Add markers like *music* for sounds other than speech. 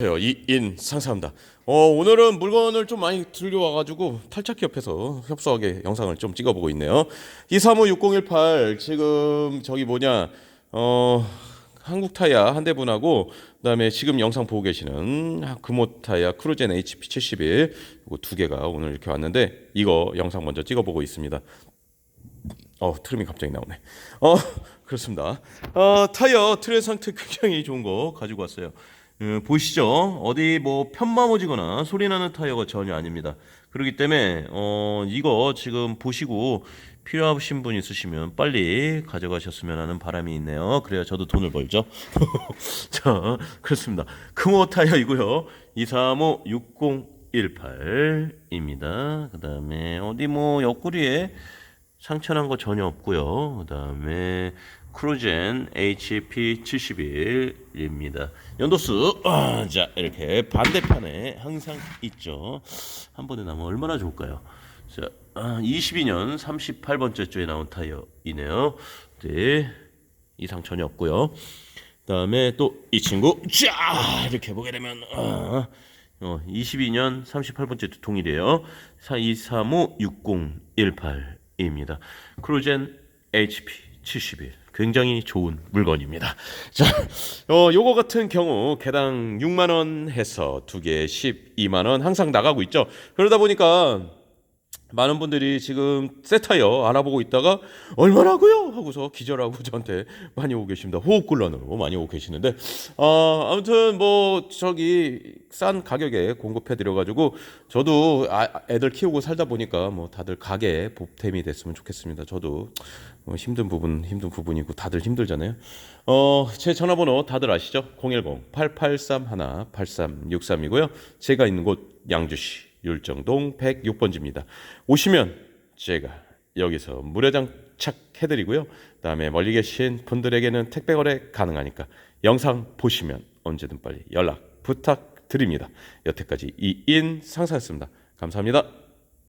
이인 상사입니다. 어, 오늘은 물건을 좀 많이 들려와가지고 탈착기 옆에서 협소하게 영상을 좀 찍어보고 있네요. 2356018 지금 저기 뭐냐 어 한국 타이어 한 대분하고 그다음에 지금 영상 보고 계시는 금호 타이어 크루젠 HP71 이거 두 개가 오늘 이렇게 왔는데 이거 영상 먼저 찍어보고 있습니다. 어 트림이 갑자기 나오네. 어 *laughs* 그렇습니다. 어 타이어 트레 상태 *laughs* 굉장히 좋은 거 가지고 왔어요. 음, 보시죠. 어디 뭐 편마모지거나 소리 나는 타이어가 전혀 아닙니다. 그렇기 때문에 어 이거 지금 보시고 필요하신 분 있으시면 빨리 가져가셨으면 하는 바람이 있네요. 그래야 저도 돈을 벌죠. *laughs* 자 그렇습니다. 금호 타이어이고요. 235 6018입니다. 그 다음에 어디 뭐 옆구리에 상처난 거 전혀 없고요. 그다음에 크루젠 HP71입니다. 연도수 아, 자 이렇게 반대편에 항상 있죠. 한 번에 나면 얼마나 좋을까요? 자, 아, 22년 38번째 주에 나온 타이어이네요. 네, 이상 전혀 없고요. 그다음에 또 이 친구 자 이렇게 보게 되면 아, 어, 22년 38번째 동일이에요. 4235 6018 입니다. 크루젠 HP 71 굉장히 좋은 물건입니다. 자, 어 요거 같은 경우 개당 6만 원 해서 두 개 12만 원 항상 나가고 있죠. 그러다 보니까 많은 분들이 지금 새 타이어 알아보고 있다가 얼마라고요? 하고서 기절하고 저한테 많이 오고 계십니다. 호흡곤란으로 많이 오고 계시는데 어, 아무튼 뭐 저기 싼 가격에 공급해 드려 가지고 저도 아, 애들 키우고 살다 보니까 뭐 다들 가게 보탬이 됐으면 좋겠습니다. 저도 뭐 힘든 부분 힘든 부분이고 다들 힘들잖아요. 어, 제 전화번호 다들 아시죠? 010-8831-8363이고요. 제가 있는 곳 양주시 율정동 106번지입니다. 오시면 제가 여기서 무료 장착 해드리고요. 그다음에 멀리 계신 분들에게는 택배 거래 가능하니까 영상 보시면 언제든 빨리 연락 부탁드립니다. 여태까지 이인 상사였습니다. 감사합니다.